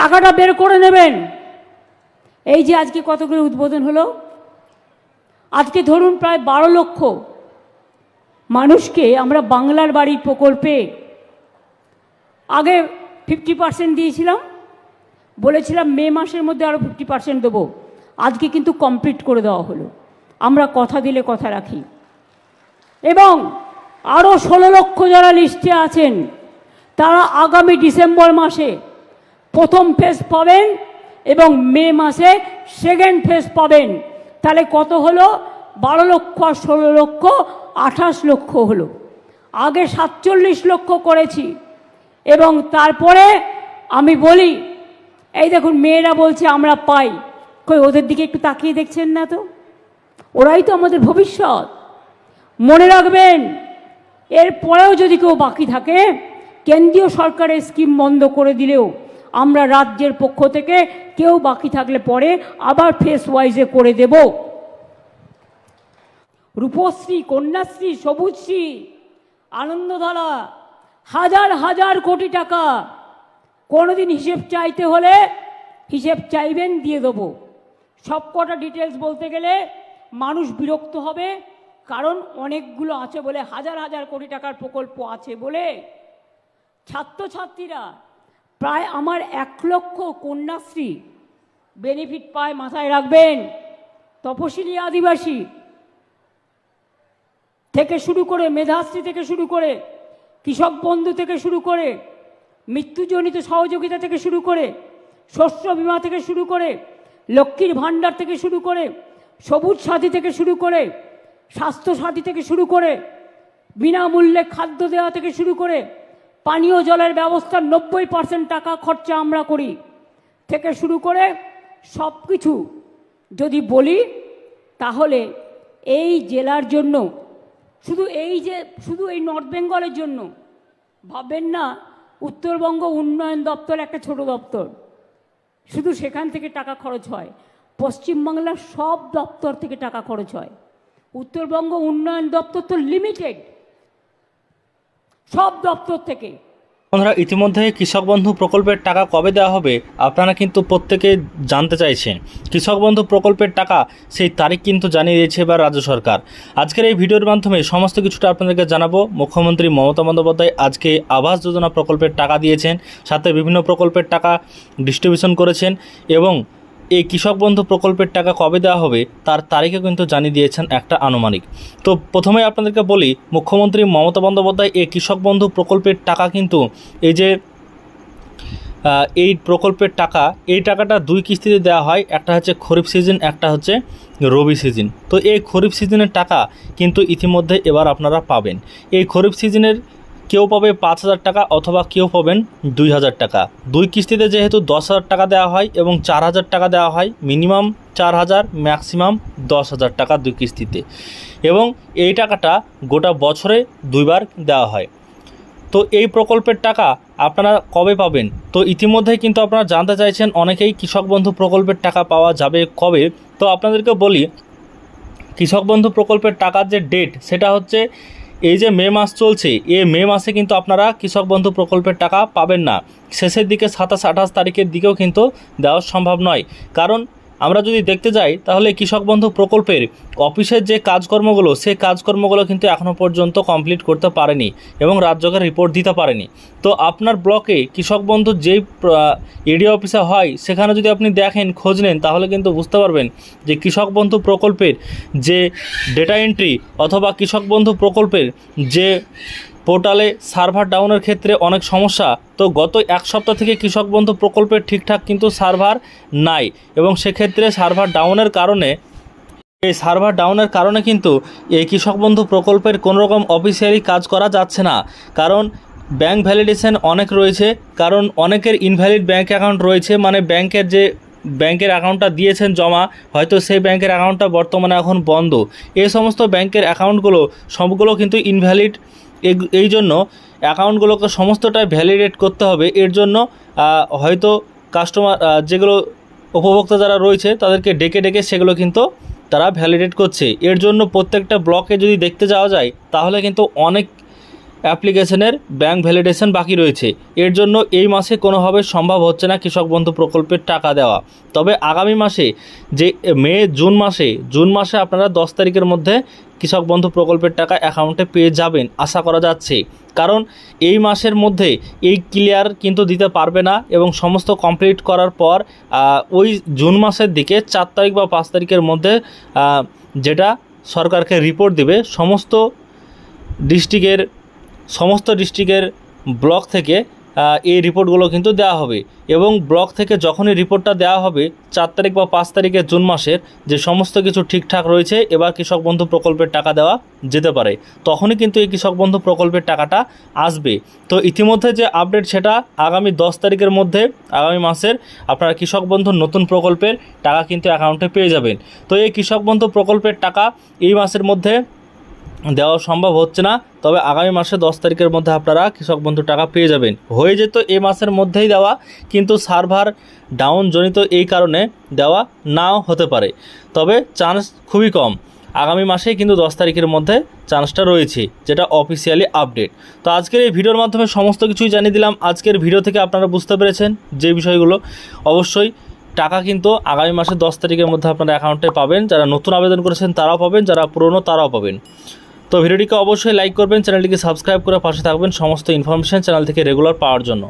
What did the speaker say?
টাকাটা বের করে নেবেন। এই যে আজকে কতগুলো উদ্বোধন হলো? আজকে ধরুন প্রায় বারো লক্ষ মানুষকে আমরা বাংলার বাড়ির প্রকল্পে আগে ফিফটি পার্সেন্ট দিয়েছিলাম। বলেছিলাম মে মাসের মধ্যে আরও ফিফটি পার্সেন্ট দেবো। আজকে কিন্তু কমপ্লিট করে দেওয়া হলো। আমরা কথা দিলে কথা রাখি। এবং আরও ষোলো লক্ষ যারা লিস্টে আছেন, তারা আগামী ডিসেম্বর মাসে প্রথম ফেজ পাবেন এবং মে মাসে সেকেন্ড ফেজ পাবেন। তাহলে কত হলো? বারো লক্ষ আর ষোলো লক্ষ, আঠাশ লক্ষ হলো। আগে সাতচল্লিশ লক্ষ করেছি। এবং তারপরে আমি বলি, এই দেখুন, মেয়েরা বলছে, আমরা পাই। কই, ওদের দিকে একটু তাকিয়ে দেখছেন না তো? ওরাই তো আমাদের ভবিষ্যৎ। মনে রাখবেন, এরপরেও যদি কেউ বাকি থাকে, কেন্দ্রীয় সরকারের স্কিম বন্ধ করে দিলেও আমরা রাজ্যের পক্ষ থেকে কেউ বাকি থাকলে পরে আবার ফেস ওয়াইজে করে দেব। রূপশ্রী, কন্যাশ্রী, সবুজশ্রী, আনন্দধারা, হাজার হাজার কোটি টাকা কোনোদিন হিসেব চাইতে হলে হিসেব চাইবেন দিয়ে দেবো। সব কটা ডিটেলস বলতে গেলে মানুষ বিরক্ত হবে, কারণ অনেকগুলো আছে বলে হাজার হাজার কোটি টাকার প্রকল্প আছে বলে ছাত্রছাত্রীরা প্রায় আমার এক লক্ষ কন্যাশ্রী বেনিফিট পায় মাথায় রাখবেন। তপশিলি আদিবাসী থেকে শুরু করে, মেধাশ্রী থেকে শুরু করে, কৃষক বন্ধু থেকে শুরু করে, মৃত্যুজনিত সহযোগিতা থেকে শুরু করে, শস্য বিমা থেকে শুরু করে, লক্ষ্মীর ভাণ্ডার থেকে শুরু করে, সবুজ সাথী থেকে শুরু করে, স্বাস্থ্য সাথী থেকে শুরু করে, বিনামূল্যে খাদ্য দেওয়া থেকে শুরু করে পানীয় জলের ব্যবস্থার নব্বই পার্সেন্ট টাকা খরচা আমরা করি। থেকে শুরু করে সব কিছু যদি বলি, তাহলে এই জেলার জন্য, শুধু এই যে, শুধু এই নর্থ বেঙ্গলের জন্য ভাববেন না, উত্তরবঙ্গ উন্নয়ন দপ্তর একটা ছোট দপ্তর। শুধু সেখান থেকে টাকা খরচ হয়। পশ্চিমবাংলার সব দপ্তর থেকে টাকা খরচ হয়। উত্তরবঙ্গ উন্নয়ন দপ্তর তো লিমিটেড সব দপ্তর থেকে। বন্ধুরা, ইতিমধ্যে কৃষক বন্ধু প্রকল্পের টাকা কবে দেওয়া হবে আপনারা কিন্তু প্রত্যেকে জানতে চাইছেন। কৃষক বন্ধু প্রকল্পের টাকা সেই তারিখ কিন্তু জানিয়ে দিয়েছে এবার রাজ্য সরকার। আজকের এই ভিডিওর মাধ্যমে সমস্ত কিছুটা আপনাদেরকে জানাব। মুখ্যমন্ত্রী মমতা বন্দ্যোপাধ্যায় আজকে আবাস যোজনা প্রকল্পের টাকা দিয়েছেন, সাথে বিভিন্ন প্রকল্পের টাকা ডিস্ট্রিবিউশন করেছেন এবং এই কৃষক বন্ধু প্রকল্পের টাকা কবে দেওয়া হবে তার তারিখে কিন্তু জানিয়ে দিয়েছেন একটা আনুমানিক। তো প্রথমে আপনাদেরকে বলি, মুখ্যমন্ত্রী মমতা বন্দ্যোপাধ্যায় এই কৃষক বন্ধু প্রকল্পের টাকা কিন্তু এই যে এই প্রকল্পের টাকা, এই টাকাটা দুই কিস্তিতে দেওয়া হয়, একটা হচ্ছে খরিফ সিজন, একটা হচ্ছে রবি সিজন। তো এই খরিফ সিজনের টাকা কিন্তু ইতিমধ্যে এবার আপনারা পাবেন। এই খরিফ সিজনের কেউ পাবে পাঁচ হাজার টাকা অথবা কেউ পাবেন দুই হাজার টাকা। দুই কিস্তিতে যেহেতু দশ হাজার টাকা দেওয়া হয় এবং চার হাজার টাকা দেওয়া হয়, মিনিমাম চার হাজার, ম্যাক্সিমাম দশ হাজার টাকা দুই কিস্তিতে। এবং এই টাকাটা গোটা বছরে দুইবার দেওয়া হয়। তো এই প্রকল্পের টাকা আপনারা কবে পাবেন? তো ইতিমধ্যেই কিন্তু আপনারা জানতে চাইছেন, অনেকেই কৃষক বন্ধু প্রকল্পের টাকা পাওয়া যাবে কবে? তো আপনাদেরকে বলি, কৃষক বন্ধু প্রকল্পের টাকার যে ডেট সেটা হচ্ছে এই যে মে মাস চলছে, এ মে মাসে কিন্তু আপনারা কৃষক বন্ধু প্রকল্পের টাকা পাবেন না। শেষের দিকে সাতাশ আঠাশ তারিখের দিকেও কিন্তু দেওয়া সম্ভব নয়। কারণ আমরা যদি দেখতে যাই, তাহলে কৃষক বন্ধু প্রকল্পের অফিসের যে কাজকর্মগুলো, সেই কাজকর্মগুলো কিন্তু এখনও পর্যন্ত কমপ্লিট করতে পারেনি এবং রাজ্যকে রিপোর্ট দিতে পারেনি। তো আপনার ব্লকে কৃষক বন্ধু যেই এডিও অফিসে হয়, সেখানে যদি আপনি দেখেন, খোঁজ নেন, তাহলে কিন্তু বুঝতে পারবেন যে কৃষক বন্ধু প্রকল্পের যে ডেটা এন্ট্রি অথবা কৃষক বন্ধু প্রকল্পের যে পোর্টালে সার্ভার ডাউনের ক্ষেত্রে অনেক সমস্যা। তো গত এক সপ্তাহ থেকে কৃষক বন্ধু প্রকল্পের ঠিকঠাক কিন্তু সার্ভার নাই এবং সেক্ষেত্রে সার্ভার ডাউনের কারণে এই সার্ভার ডাউনের কারণে কিন্তু এই কৃষক বন্ধু প্রকল্পের কোনো রকম অফিসিয়ালি কাজ করা যাচ্ছে না। কারণ ব্যাংক ভ্যালিডেশন অনেক রয়েছে, কারণ অনেকের ইনভ্যালিড ব্যাংক অ্যাকাউন্ট রয়েছে মানে ব্যাংকের যে ব্যাংকের অ্যাকাউন্টটা দিয়েছেন জমা, হয়তো সেই ব্যাংকের অ্যাকাউন্টটা বর্তমানে এখন বন্ধ। এই সমস্ত ব্যাংকের অ্যাকাউন্টগুলো, সবগুলো কিন্তু ইনভ্যালিড এই জন্য অ্যাকাউন্টগুলোকে সমস্তটাই ভ্যালিডেট করতে হবে। এর জন্য হয়তো কাস্টমার যেগুলো উপভোক্তা যারা রয়েছে, তাদেরকে ডেকে ডেকে সেগুলো কিন্তু তারা ভ্যালিডেট করছে। এর জন্য প্রত্যেকটা ব্লকে যদি দেখতে যাওয়া যায়, তাহলে কিন্তু অনেক অ্যাপ্লিকেশনের ব্যাংক ভ্যালিডেশন বাকি রয়েছে। এর জন্য এই মাসে কোনোভাবে সম্ভব হচ্ছে না কৃষক বন্ধু প্রকল্পের টাকা দেওয়া। তবে আগামী মাসে যে মে, জুন মাসে জুন মাসে আপনারা দশ তারিখের মধ্যে কৃষক বন্ধু প্রকল্পের টাকা অ্যাকাউন্টে পেয়ে যাবেন আশা করা যাচ্ছে। কারণ এই মাসের মধ্যে এই ক্লিয়ার কিন্তু দিতে পারবে না এবং সমস্ত কমপ্লিট করার পর ওই জুন মাসের দিকে চার তারিখ বা পাঁচ তারিখের মধ্যে যেটা সরকারকে রিপোর্ট দেবে, সমস্ত ডিস্ট্রিক্টের সমস্ত ডিস্ট্রিক্টের ব্লক থেকে এই রিপোর্টগুলো কিন্তু দেওয়া হবে। এবং ব্লক থেকে যখনই রিপোর্টটা দেওয়া হবে, চার তারিখ বা পাঁচ তারিখের জুন মাসের, যে সমস্ত কিছু ঠিকঠাক রয়েছে, এবার কৃষক বন্ধু প্রকল্পের টাকা দেওয়া যেতে পারে। তখনই কিন্তু এই কৃষক বন্ধু প্রকল্পের টাকাটা আসবে। তো ইতিমধ্যে যে আপডেট সেটা আগামী দশ তারিখের মধ্যে, আগামী মাসের, আপনারা কৃষক বন্ধুর নতুন প্রকল্পের টাকা কিন্তু অ্যাকাউন্টে পেয়ে যাবেন। তো এই কৃষক বন্ধু প্রকল্পের টাকা এই মাসের মধ্যে দেওয়া সম্ভব হচ্ছে না। তবে আগামী মাসে দশ তারিখের মধ্যে আপনারা কৃষক বন্ধু টাকা পেয়ে যাবেন। হয়ে যেত এই মাসের মধ্যেই দেওয়া, কিন্তু সার্ভার ডাউন জনিত এই কারণে দেওয়া নাও হতে পারে। তবে চান্স খুবই কম। আগামী মাসেই কিন্তু দশ তারিখের মধ্যে চান্সটা রয়েছে, যেটা অফিসিয়ালি আপডেট তো আজকের এই ভিডিওর মাধ্যমে সমস্ত কিছুই জানিয়ে দিলাম। আজকের ভিডিও থেকে আপনারা বুঝতে পেরেছেন যে বিষয়গুলো। অবশ্যই টাকা কিন্তু আগামী মাসের দশ তারিখের মধ্যে আপনারা অ্যাকাউন্টে পাবেন। যারা নতুন আবেদন করেছেন তারাও পাবেন, যারা পুরনো তারাও পাবেন। তো ভিডিওটিকে অবশ্যই লাইক করবেন, চ্যানেলটিকে সাবস্ক্রাইব করে পাশে থাকবেন, সমস্ত ইনফরমেশান চ্যানেল থেকে রেগুলার পাওয়ার জন্য।